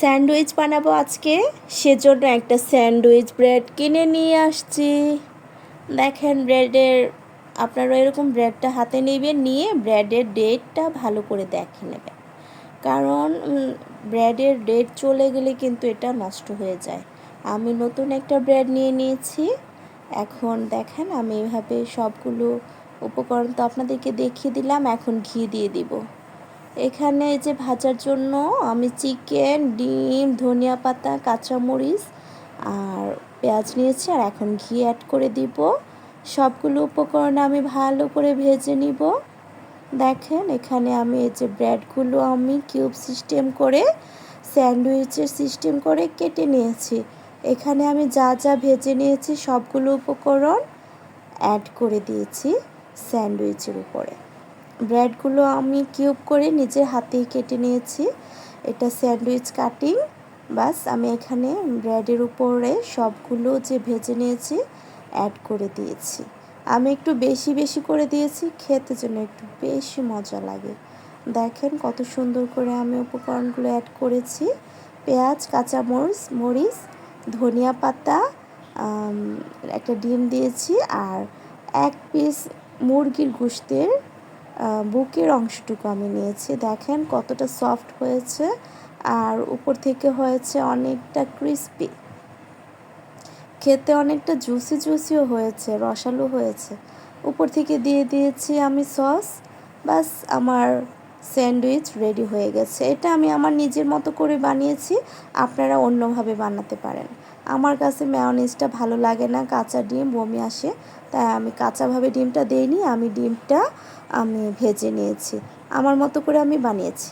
Sandwich বানাবো আজকে। সেজন্য একটা স্যান্ডউইচ ব্রেড কিনে নিয়ে আসছি। দেখেন ব্রেডের, আপনারা এরকম ব্রেডটা হাতে নেবেন, নিয়ে ব্রেডের ডেটটা ভালো করে দেখে নেবেন। কারণ ব্রেডের ডেট চলে গেলে কিন্তু এটা নষ্ট হয়ে যায়। আমি নতুন একটা ব্রেড নিয়ে নিয়েছি। এখন দেখেন আমি এভাবে সবগুলো উপকরণ তো আপনাদেরকে দেখিয়ে দিলাম, এখন ঘি দিয়ে দিব। এখানে যে ভাজার জন্য আমি চিকেন, ডিম, ধনিয়া পাতা, কাঁচামরিচ আর পেঁয়াজ নিয়েছি আর এখন ঘি অ্যাড করে দিব। সবগুলো উপকরণ আমি ভালো করে ভেজে নিব। দেখেন এখানে আমি এই যে ব্রেডগুলো আমি কিউব সিস্টেম করে, স্যান্ডউইচের সিস্টেম করে কেটে নিয়েছি। এখানে আমি যা যা ভেজে নিয়েছি সবগুলো উপকরণ অ্যাড করে দিয়েছি স্যান্ডউইচের উপরে। ব্রেডগুলো আমি কিউব করে নিজের হাতেই কেটে নিয়েছি। এটা স্যান্ডউইচ কাটিং। বাস আমি এখানে ব্রেডের উপরে সবগুলো যে ভেজে নিয়েছি অ্যাড করে দিয়েছি। আমি একটু বেশি বেশি করে দিয়েছি খেতে জন্য একটু বেশি মজা লাগে। দেখেন কত সুন্দর করে আমি উপকরণগুলো অ্যাড করেছি। পেঁয়াজ কাঁচামরিচ মরিচ ধনিয়া পাতা একটা ডিম দিয়েছি আর এক পিস মুরগির গোশতের আহ, বুকের অংশটুকু আমি নিয়েছি। দেখেন কতটা সফট হয়েছে আর উপর থেকে হয়েছে অনেকটা ক্রিস্পি। খেতে অনেকটা জুসি জুসিও হয়েছে, রসালো হয়েছে। উপর থেকে দিয়ে দিয়েছি আমি সস। বাস আমার স্যান্ডউইচ রেডি হয়ে গেছে। এটা আমি আমার নিজের মতো করে বানিয়েছি, আপনারা অন্যভাবে বানাতে পারেন। আমার কাছে ম্যায়োনিজটা ভালো লাগে না, কাঁচা ডিম, বমি আসে। তাই আমি কাঁচাভাবে ডিমটা দেইনি, আমি ডিমটা আমি ভেজে নিয়েছি। আমার মতো করে আমি বানিয়েছি।